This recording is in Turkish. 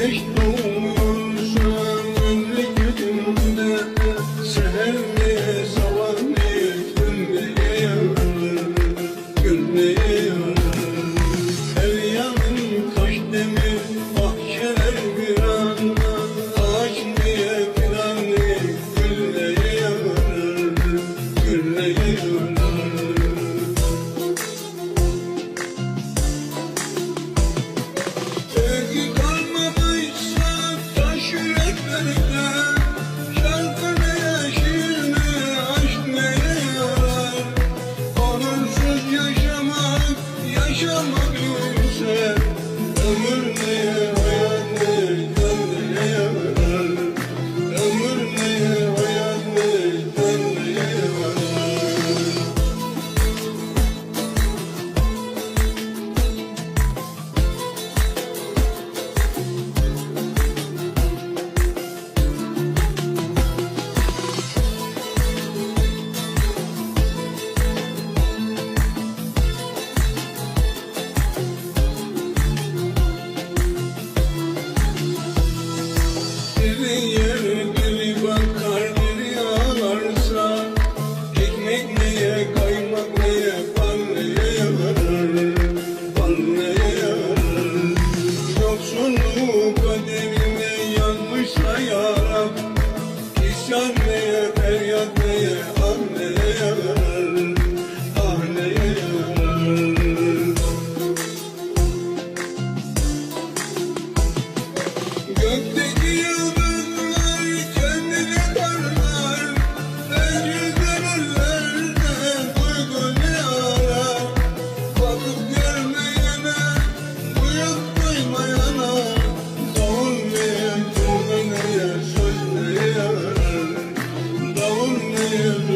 Güneş yaşamak ise Ömür live